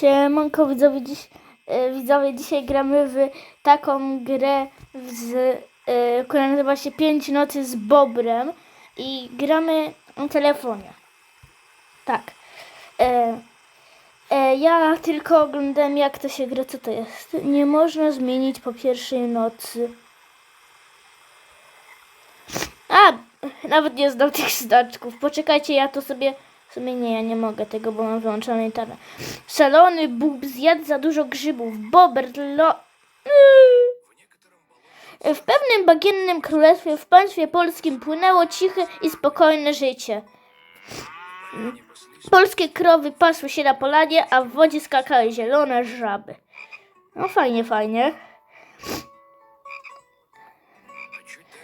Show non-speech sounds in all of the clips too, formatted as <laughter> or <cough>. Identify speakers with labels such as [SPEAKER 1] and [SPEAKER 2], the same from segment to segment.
[SPEAKER 1] Siemanko widzowie, dziś, e, widzowie, dzisiaj gramy w taką grę, z, e, która nazywa się 5 nocy z Bobrem i gramy na telefonie. Tak. E, e, ja tylko oglądałem jak to się gra, co to jest. Nie można zmienić po pierwszej nocy. A, nawet nie znam tych znaczków. Poczekajcie, ja to sobie... W sumie nie, ja nie mogę tego, bo mam wyłączony internet. Szalony bób zjadł za dużo grzybów. Bober lo... W pewnym bagiennym królestwie w państwie polskim płynęło ciche i spokojne życie. Polskie krowy pasły się na polanie, a w wodzie skakały zielone żaby. No fajnie, fajnie.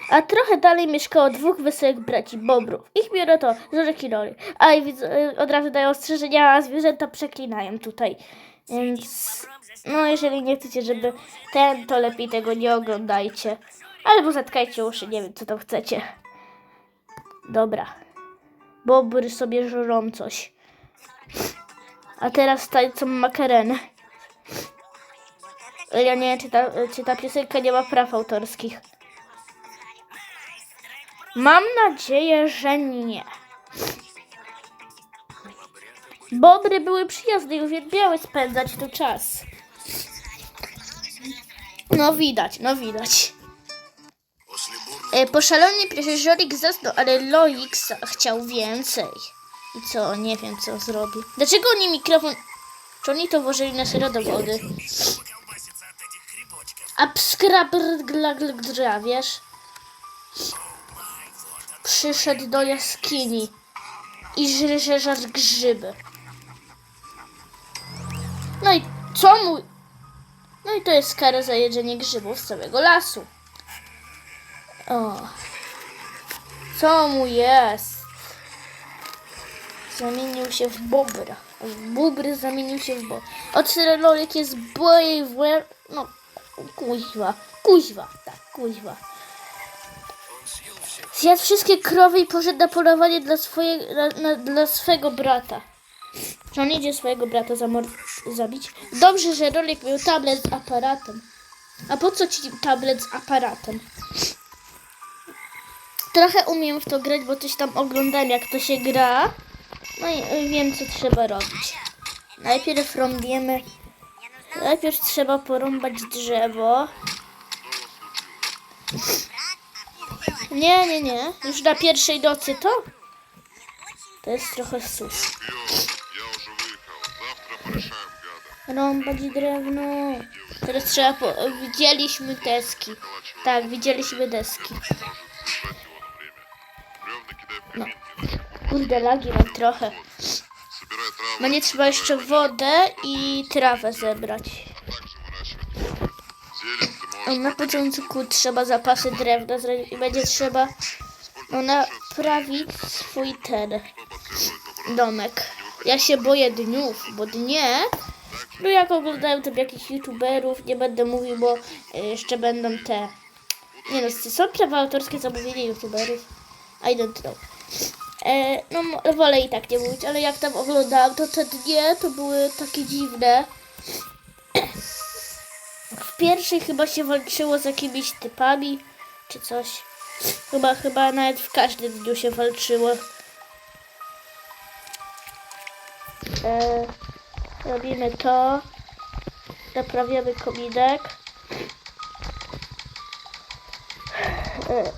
[SPEAKER 1] A trochę dalej mieszkało dwóch wesołych braci Bobrów. Ich miano to Żorek i Rory. A i y, od razu dają ostrzeżenia, a zwierzęta przeklinają tutaj. Więc no jeżeli nie chcecie, żeby ten, to lepiej tego nie oglądajcie. Albo zatkajcie uszy, nie wiem co tam chcecie. Dobra. Bobry sobie żrą coś. A teraz tańczą makarenę. Ja nie wiem, czy ta, czy ta piosenka nie ma praw autorskich. Mam nadzieję, że nie. Bobry były przyjazne i uwielbiały spędzać tu czas. No widać, no widać. E, poszalony przeżorik zasnął, ale Loik chciał więcej. I co, nie wiem co zrobi. Dlaczego oni mikrofon... Czy oni to włożyli na serio do wody? A pskrabr dla wiesz? Przyszedł do jaskini i żryże grzyby. No i co mu... No i to jest kara za jedzenie grzybów z całego lasu. O. Co mu jest? Zamienił się w bobra. W bubry zamienił się w bo. Ocelolik jest łeb... No, kuźwa. Kuźwa, tak, kuźwa. Zjadł wszystkie krowy i poszedł na polowanie dla, swoje, na, na, dla swego brata. Czy on idzie swojego brata zabić? Dobrze, że Rolik miał tablet z aparatem. A po co ci tablet z aparatem? Trochę umiem w to grać, bo coś tam oglądałem, jak to się gra. No i y, wiem, co trzeba robić. Najpierw rąbiemy... Najpierw trzeba porąbać drzewo. Nie, nie, nie. Już na pierwszej nocy to? To jest trochę sus. Rąbać drewno. Teraz trzeba po... Widzieliśmy deski. Tak, widzieliśmy deski.
[SPEAKER 2] No.
[SPEAKER 1] Kurde, lagi mam trochę. No Mnie trzeba jeszcze wodę i trawę zebrać. Na początku trzeba zapasy drewna zrobić i będzie trzeba naprawić swój ten domek. Ja się boję dniów, bo dnie, no jak oglądają tam jakichś youtuberów, nie będę mówił, bo e, jeszcze będą te, nie no, są prawa autorskie zamówienie youtuberów, I don't know. E, no wolę i tak nie mówić, ale jak tam oglądałam, to te dnie to były takie dziwne. W pierwszej chyba się walczyło z jakimiś typami, czy coś. Chyba, chyba nawet w każdym dniu się walczyło. E, robimy to. Naprawiamy kominek. E,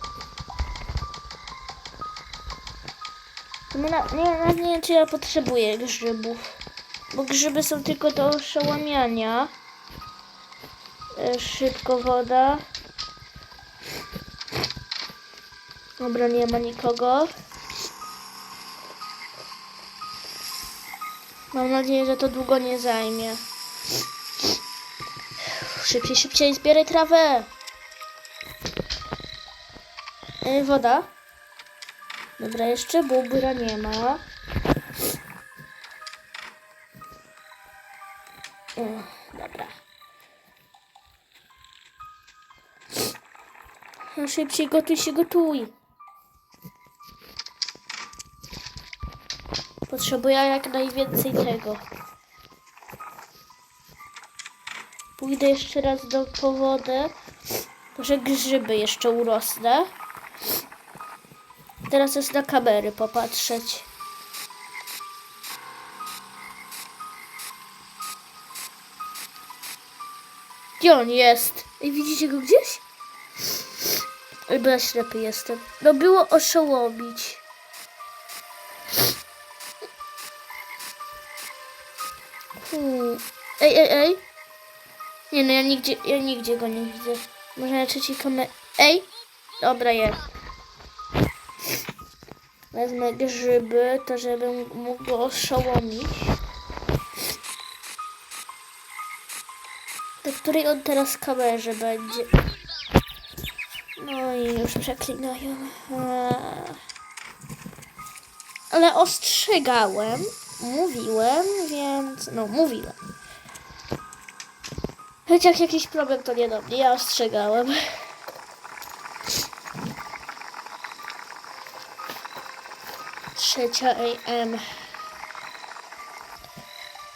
[SPEAKER 1] no na, nie, nawet nie wiem, czy ja potrzebuję grzybów. Bo grzyby są tylko do oszałamiania. E, szybko woda. Dobra, nie ma nikogo. Mam nadzieję, że to długo nie zajmie. Szybciej, szybciej, zbieraj trawę. E, woda. Dobra, jeszcze bubra nie ma. Szybciej gotuj się, gotuj. Potrzebuję jak najwięcej tego. Pójdę jeszcze raz do powody. Może grzyby jeszcze urosnę. Teraz jest na kamery popatrzeć. Gdzie on jest? Ej, widzicie go gdzieś? Albo ja ślepy jestem. No było oszołomić. Hmm. Ej, ej, ej. Nie no, ja nigdzie, ja nigdzie go nie widzę. Może na trzeciej kamerze. Ej! Dobra, jest. Wezmę grzyby, to żebym mógł go oszołomić. Do której on teraz kamerze będzie? Już przeklinają. Ale ostrzegałem, mówiłem, więc no mówiłem. Chociaż jakiś problem to nie do mnie, ja ostrzegałem. Trzecia AM.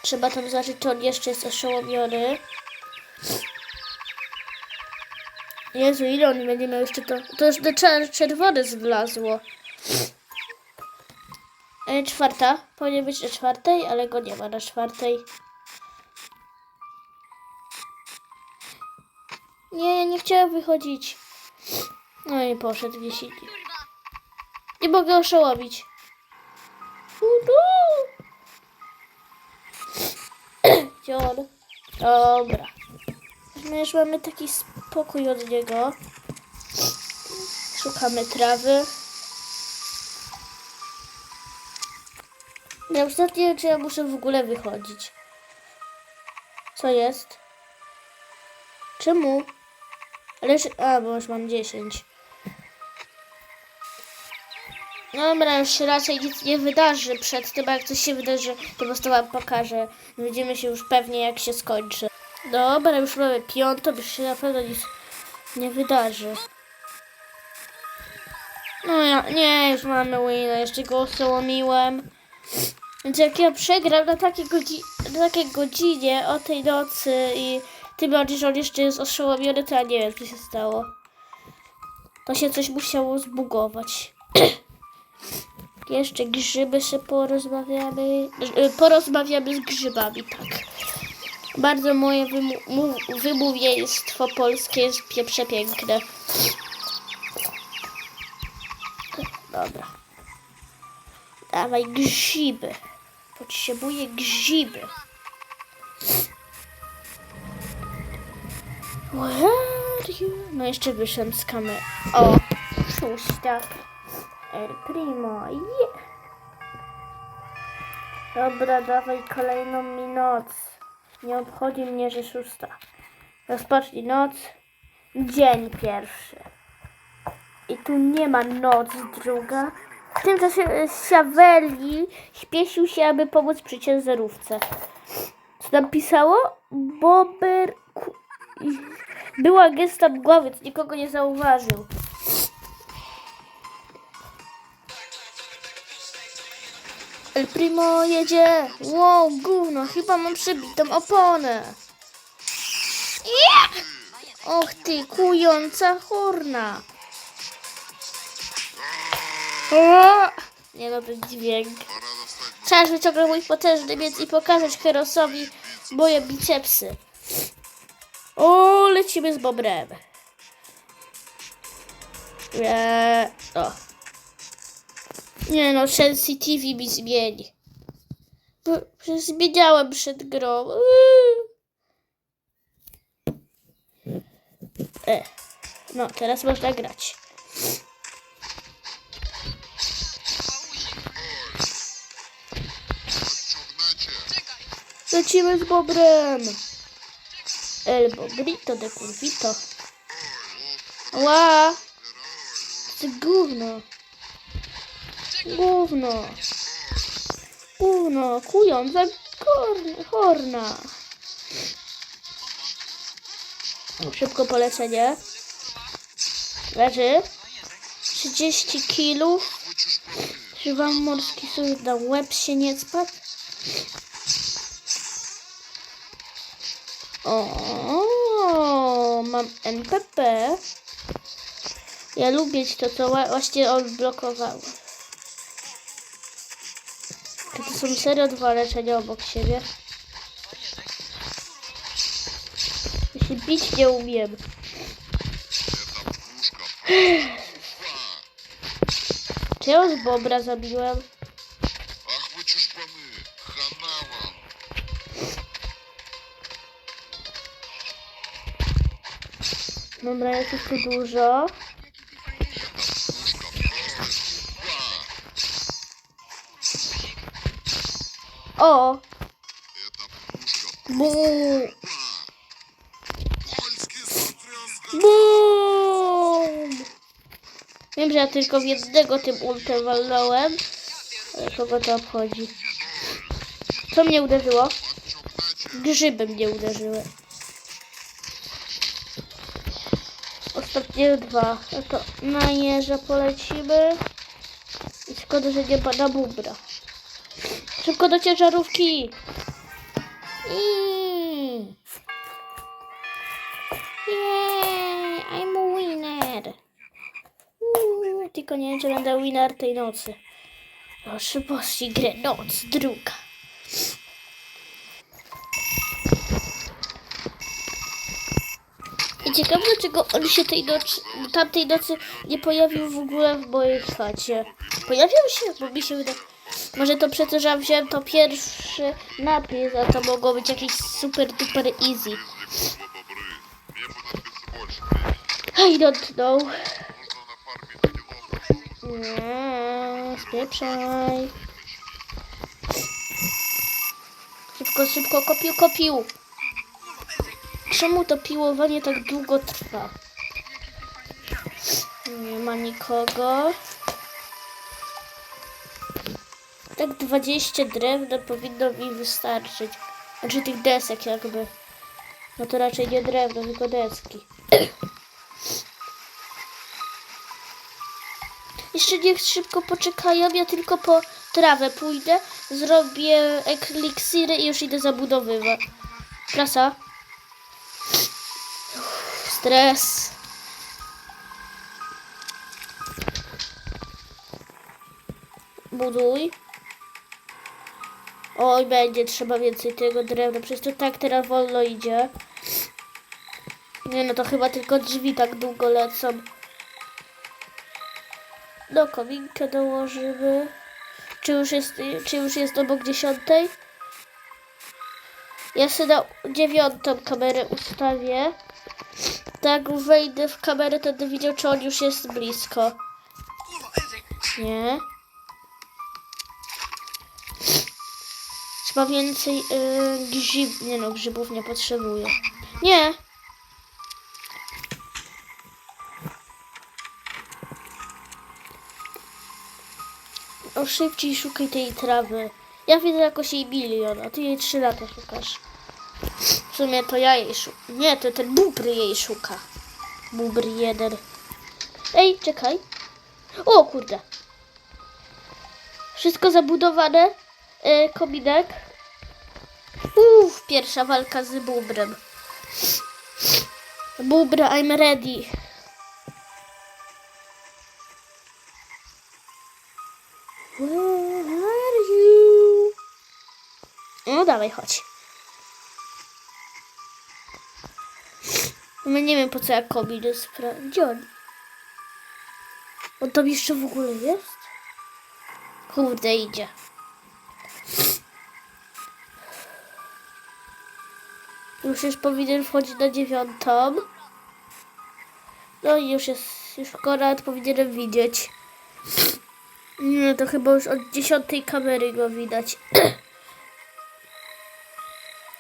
[SPEAKER 1] Trzeba tam zobaczyć, czy on jeszcze jest oszołomiony. Jezu, ile on będzie miał jeszcze to? To już do czer- czerwone zlazło. E, czwarta. Powinien być na czwartej, ale go nie ma na czwartej. Nie, ja nie chciałem wychodzić. No i poszedł gdzieś indziej. Nie mogę oszołomić. Udu. <clears throat> Gdzie on? Dobra. My już mamy taki spokój od niego. Szukamy trawy. Ja ostatnio nie wiem, czy ja muszę w ogóle wychodzić. Co jest? Czemu? Ale już... A, bo już mam 10. Dobra, już raczej nic nie wydarzy przed tym, jak coś się wydarzy, to po prostu wam pokażę. Widzimy się już pewnie, jak się skończy. Dobra, już mamy piątą, już się na pewno nic nie wydarzy. No ja, nie, już mamy wina, jeszcze go oszołomiłem. Więc jak ja przegram na takiej, godzi- na takiej godzinie o tej nocy i tym bardziej, że on jeszcze jest oszołomiony, to ja nie wiem, co się stało. To się coś musiało zbugować. <clears throat> Jeszcze grzyby się porozmawiamy. y, Porozmawiamy z grzybami, tak. Bardzo moje wymówieństwo polskie jest przepiękne. Dobra. Dawaj grzyby. Potrzebuję grzyby. No jeszcze wyszedłem z kamery. O, szósta. El primo, yeah. Dobra, dawaj kolejną mi noc. Nie obchodzi mnie, że szósta. Rozpocznij noc. Dzień pierwszy. I tu nie ma noc druga. W tym czasie e, Siaweli śpieszył się, aby pomóc przy ciężarówce. Co tam pisało? Bober... Była gesta mgła, więc nikogo nie zauważył. El Primo jedzie. Wow, gówno, chyba mam przebitą oponę. Och ty, kująca horna. Nie no, ten dźwięk. Trzeba wyciągnąć mój potężny miec i pokazać Herosowi moje bicepsy. O, lecimy z Bobrem. Eee, o. Nie no, sensitivity mi zmieni. Bo zmieniałem przed grą. E. No, teraz można grać. Lecimy z Bobrem. El Bobrito de Curvito. Ła! Ty gówno. Gówno. Gówno. Kująca horna. Szybko polecenie. Leży. 30 kilów. Czy wam morski sód na łeb się nie spadł? O, mam NPP. Ja lubię to, co właśnie odblokowałem są serio dwa leczenia obok siebie. Ja się bić nie umiem. Czy ja już Bobra zabiłem? Dobra, jest jeszcze dużo. O!
[SPEAKER 2] Mu!
[SPEAKER 1] Bum! Wiem, że ja tylko w jednego tym ultem walnąłem. Ale kogo to obchodzi? Co mnie uderzyło? Grzyby mnie uderzyły. Ostatnie dwa. No to na jeża polecimy. I szkoda, że nie pada bubra. Szybko do ciężarówki! I... I'm a winner. Uuu, tylko nie wiem, czy będę winner tej nocy. Proszę bości grę, noc druga. I ciekawe, dlaczego on się tej nocy, tamtej nocy nie pojawił w ogóle w mojej chacie. Pojawił się, bo mi się wydaje... Może to przez to, że wziąłem to pierwszy napis, a to mogło być jakieś super duper easy. I don't know. Nie, spieprzaj. Szybko, szybko, kopił, kopił. Czemu to piłowanie tak długo trwa? Nie ma nikogo. Tak 20 drewna powinno mi wystarczyć. Znaczy tych desek jakby. No to raczej nie drewno, tylko deski. <clears throat> Jeszcze niech szybko poczekają, ja tylko po trawę pójdę, zrobię ekliksiry i już idę zabudowywać. Prasa. Stres. Buduj. Oj, będzie trzeba więcej tego drewna, przecież to tak teraz wolno idzie. Nie no, to chyba tylko drzwi tak długo lecą. Do kominkę dołożymy. Czy już jest, czy już jest obok dziesiątej? Ja sobie na dziewiątą kamerę ustawię. Tak wejdę w kamerę, to będę widział, czy on już jest blisko. Nie. Chyba więcej yy, grzyb... Nie no, grzybów nie potrzebuję. Nie. O, szybciej szukaj tej trawy. Ja widzę jakoś jej bilion, a ty jej trzy lata szukasz. W sumie to ja jej szukam. Nie, to ten bubr jej szuka. Bubr jeden. Ej, czekaj. O kurde. Wszystko zabudowane. E, kominek. Uff, pierwsza walka z bubrem. Bubra, I'm ready. Where are you? No dawaj, chodź. No nie wiem po co ja komin on? On tam jeszcze w ogóle jest? Kurde, idzie. Już już powinien wchodzić na dziewiątą. No i już jest, już Konrad powinienem widzieć. Nie, to chyba już od dziesiątej kamery go widać. <clears throat>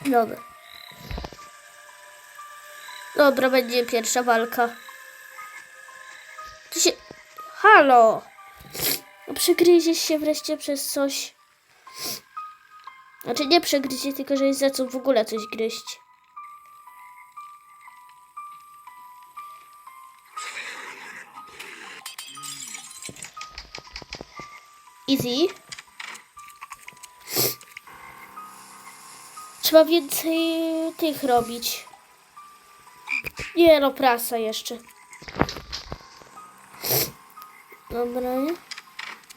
[SPEAKER 1] Dobra. Dobra, będzie pierwsza walka. Ty się... Halo! No przegryziesz się wreszcie przez coś. Znaczy nie przegryzie, tylko że jest za co w ogóle coś gryźć. Easy. Trzeba więcej tych robić. Nie no, prasa jeszcze. Dobra.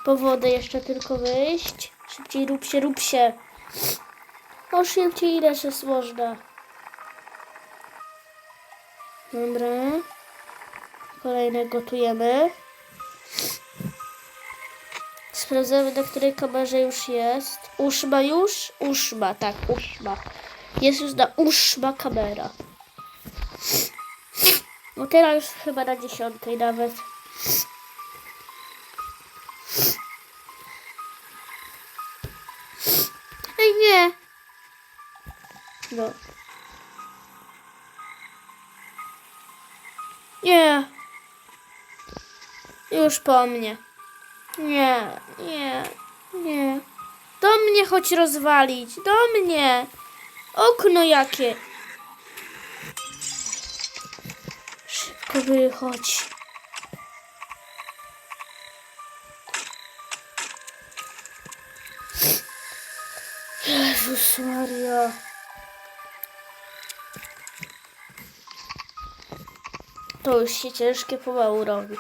[SPEAKER 1] Po wodę jeszcze tylko wyjść. Szybciej rób się, rób się. No szybciej ile się można. Dobra. Kolejne gotujemy. Sprawdzamy, na której kamerze już jest. Uszma już? Uszma, tak, uszma. Jest już na uszma kamera. No teraz już chyba na dziesiątej nawet. Ej, nie! No. Nie. Już po mnie. Nie, nie, nie. Do mnie chodź rozwalić. Do mnie. Okno jakie. Szybko wychodź. Jezus Maria. To już się ciężkie pomału robi.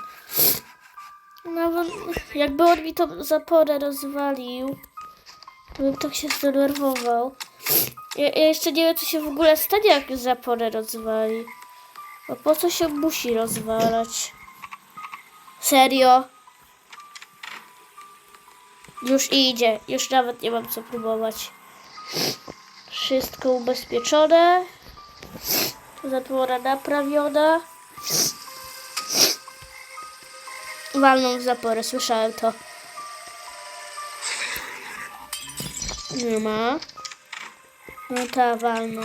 [SPEAKER 1] Nawet jakby on mi tą zaporę rozwalił, to bym tak się zdenerwował. Ja, ja jeszcze nie wiem, co się w ogóle stanie, jak zaporę rozwali. Bo po co się musi rozwalać? Serio? Już idzie. Już nawet nie mam co próbować. Wszystko ubezpieczone. Zapora naprawiona. Walną w zaporę, słyszałem to. Nie ma. No ta walną.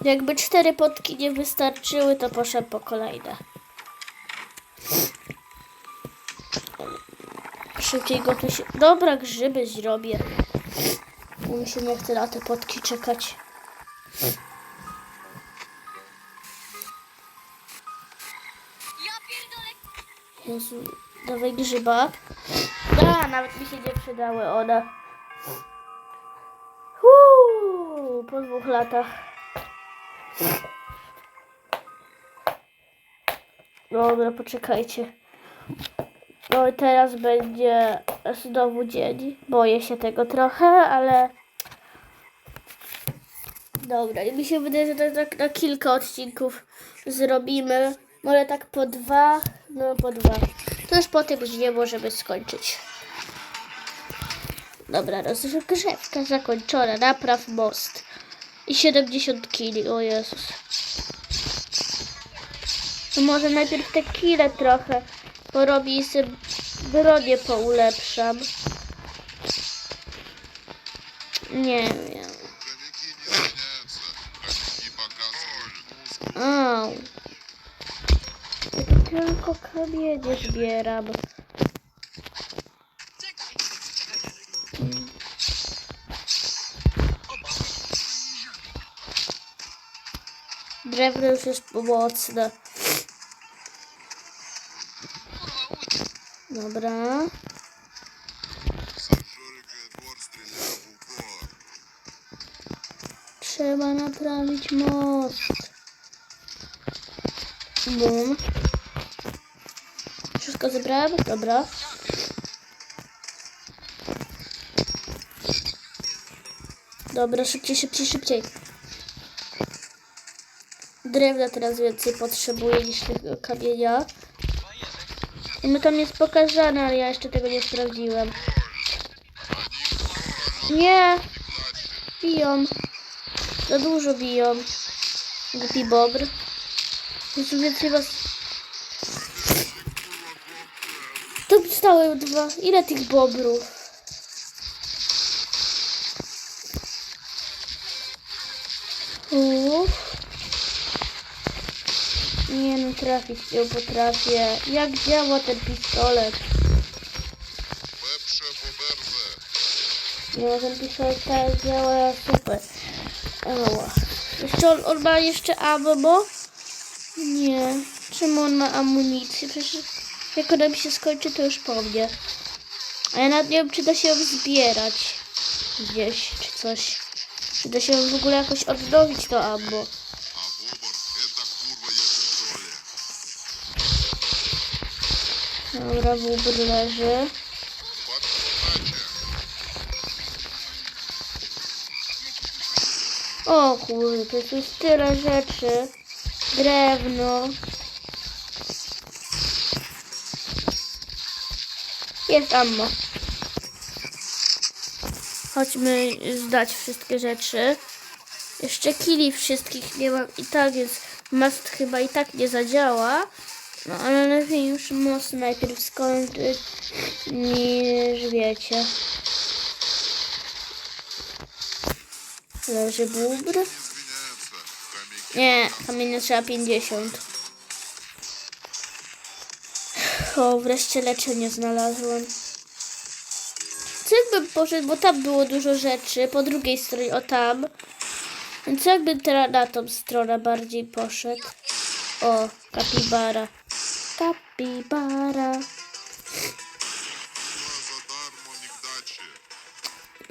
[SPEAKER 1] Jakby cztery potki nie wystarczyły, to poszedł po kolejne. Szybciej gotuj się. Dobra, grzyby zrobię. Mi się nie chce na te potki czekać. Jezu, dawaj grzyba. A, nawet mi się nie przydały one. Uuu, po dwóch latach. Dobra, poczekajcie. No i teraz będzie znowu dzień. Boję się tego trochę, ale... Dobra, mi się wydaje, że to tak na kilka odcinków zrobimy. Może tak po dwa, no po dwa. To już po tym dnie możemy skończyć. Dobra, rozgrzewka zakończona. Napraw most. I 70 kili, o Jezus. To może najpierw te kile trochę porobię i sobie bronię poulepszam. Nie wiem. Au. Tylko kamienie zbieram. Drewno już jest pomocne. Dobra. Trzeba naprawić most. Bum. Wszystko zebrałem? Dobra. Dobra, szybciej, szybciej, szybciej. Drewna teraz więcej potrzebuję niż tego kamienia. I my tam jest pokazane, ale ja jeszcze tego nie sprawdziłem. Nie! Biją. Za dużo biją. Głupi bobr. Jest więcej was. To stały dwa. Ile tych bobrów? Uff. Nie no, trafić nie potrafię. Jak działa ten pistolet? Nie, ten pistolet teraz działa super. Ała. Jeszcze on, on ma jeszcze ammo? Nie. Czemu on ma amunicję? Przecież jak ona mi się skończy, to już po mnie. A ja nad nią czy da się ją zbierać gdzieś czy coś. Czy da się w ogóle jakoś odnowić to
[SPEAKER 2] ambo.
[SPEAKER 1] Dobra, wóbr leży. O kurde, to jest tyle rzeczy. Drewno. jest ammo. Chodźmy zdać wszystkie rzeczy. Jeszcze kili wszystkich nie mam i tak, więc mast chyba i tak nie zadziała. No ale lepiej już most najpierw skończyć niż wiecie. Leży bubr? Nie, kamienia trzeba 50. O, wreszcie leczenie znalazłem. Co jakbym poszedł, bo tam było dużo rzeczy, po drugiej stronie, o tam. Więc jakbym teraz na tą stronę bardziej poszedł. O, kapibara. Kapibara.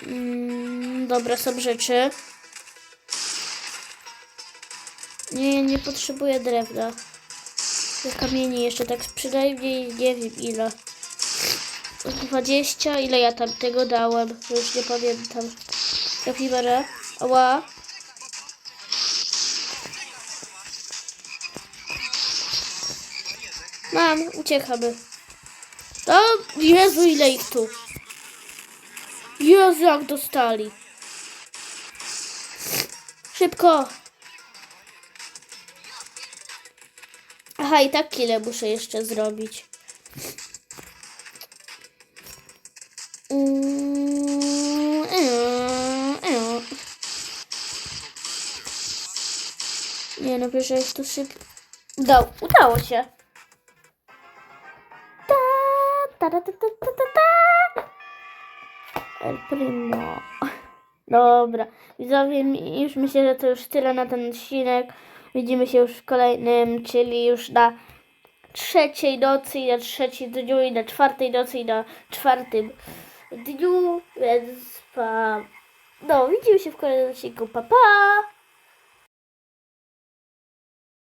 [SPEAKER 1] Mm, dobra, są rzeczy. Nie, nie potrzebuję drewna. Kamieni jeszcze tak przynajmniej nie wiem ile. 20, ile ja tam tego dałem, już nie pamiętam. Kapibara, ała. Mam, uciekamy. O, Jezu, ile ich tu. Jezu, jak dostali. Szybko. Aha, i tak kile muszę jeszcze zrobić. Mm, e, e. Nie no, proszę jest tu szybko. Udało, się. Ta, ta, ta, ta, ta, ta, ta. El Primo. Dobra, widzowie, już myślę, że to już tyle na ten odcinek. Widzimy się już w kolejnym, czyli już na trzeciej nocy i na trzecim dniu i na czwartej nocy i na czwartym dniu, więc pa... No, widzimy się w kolejnym odcinku, pa pa!